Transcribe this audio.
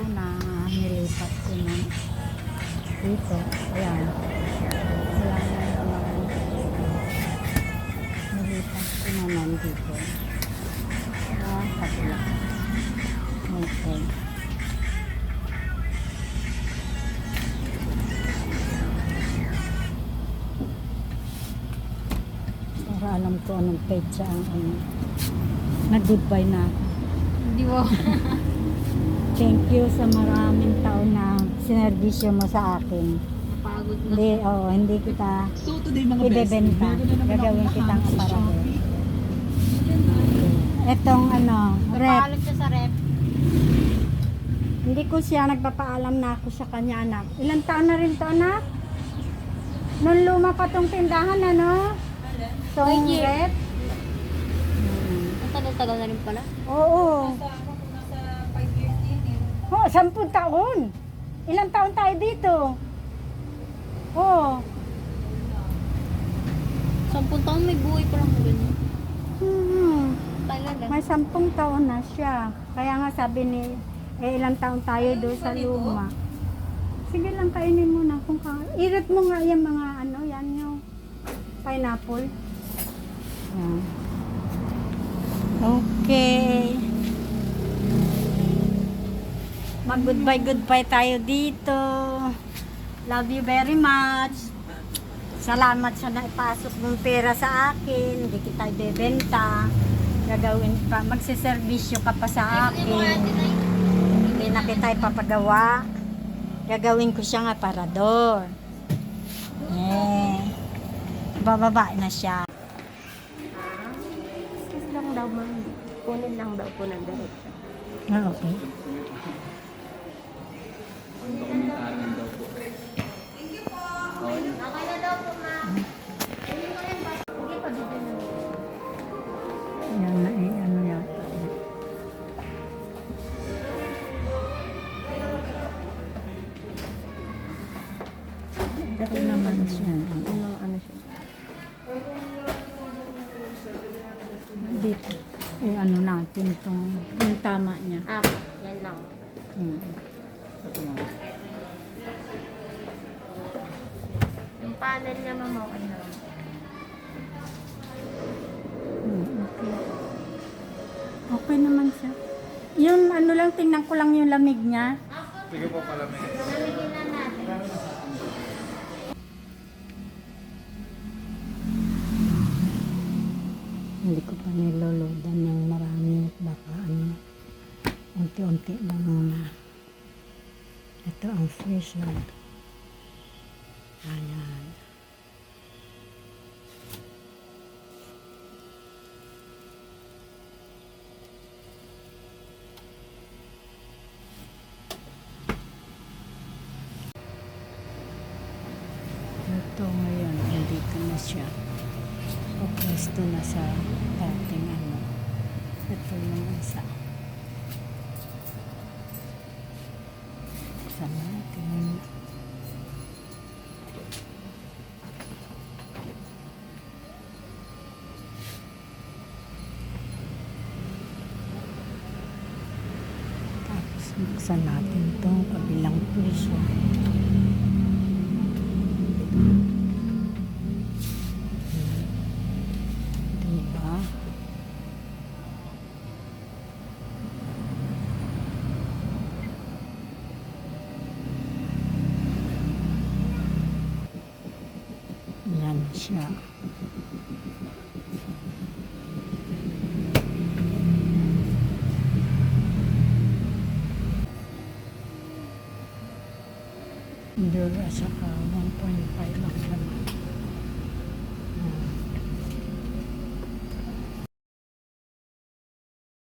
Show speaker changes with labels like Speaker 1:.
Speaker 1: ko na nilipat ko na dito. Ayan. Wala na naman. Nilipat ko naman dito. Ah, kapila. Okay. Para alam ko anong petsa ang ano. Nag-goodbye na ako.
Speaker 2: Hindi mo.
Speaker 1: Thank you sa maraming taon na sinervisyo mo sa akin.
Speaker 2: Pagod na.
Speaker 1: Hindi, oo, hindi kita
Speaker 3: So today mga
Speaker 1: ibebenta. Gagawin kitang.
Speaker 3: Shopee.
Speaker 1: Etong ano, rep.
Speaker 2: Napaalam siya sa rep.
Speaker 1: Hindi ko siya nagpapaalam na ako sa kanya anak. Ilang taon na rin to anak? Nung luma pa tong tindahan ano? Tong rep?
Speaker 2: Ang tagal-tagal na rin pala.
Speaker 1: Oo. Oh, sampung taon. Ilang taon tayo dito? Oo.
Speaker 2: Sampung taon may buhay pa lang rin.
Speaker 1: Hmm.
Speaker 2: Talaga.
Speaker 1: May sampung taon na siya. Kaya nga sabi ni, eh ilang taon tayo doon sa luma. Sige lang, kainin mo na. Kung ka, irot mo nga yung mga ano, yan yung pineapple. Yan. Okay. Mag-goodbye, goodbye tayo dito. Love you very much. Salamat sa naipasok mong pera sa akin. Hindi kita ibebenta. Gagawin pa. Magsiservisyo ka pa sa akin. Hindi na kita ipapagawa. Gagawin ko siya nga parador. Eh. Bababa na siya.
Speaker 2: Excuse lang daw ma'am. Kunin lang daw po ng diretso.
Speaker 1: Ah, okay.
Speaker 2: Okay na daw po ma'am. Kunin ko yan ba? Sige pa dito na.
Speaker 1: Yan na eh, ano yata. Naman siya.
Speaker 2: Ano, ano siya?
Speaker 1: Dito. Eh, ano natin itong, yung tama niya.
Speaker 2: Ah, yan lang.
Speaker 1: Hmm.
Speaker 2: Yung panel niya ma'am, okay na.
Speaker 1: Hmm, okay. Okay naman siya. Yung ano lang, tingnan ko lang yung lamig niya.
Speaker 2: Lamigin na natin.
Speaker 1: Hindi ko pa niloloadan ng marami at baka ano, unti-unti lang muna. Ito ang freezer. Ayan. Ito ngayon, nandito na siya. O pwesto na sa dating ano. Ito yung isa. Sa natin. Tapos buksan natin itong kabilang piso. siya. Dura sa 1.5 lang naman. Hmm.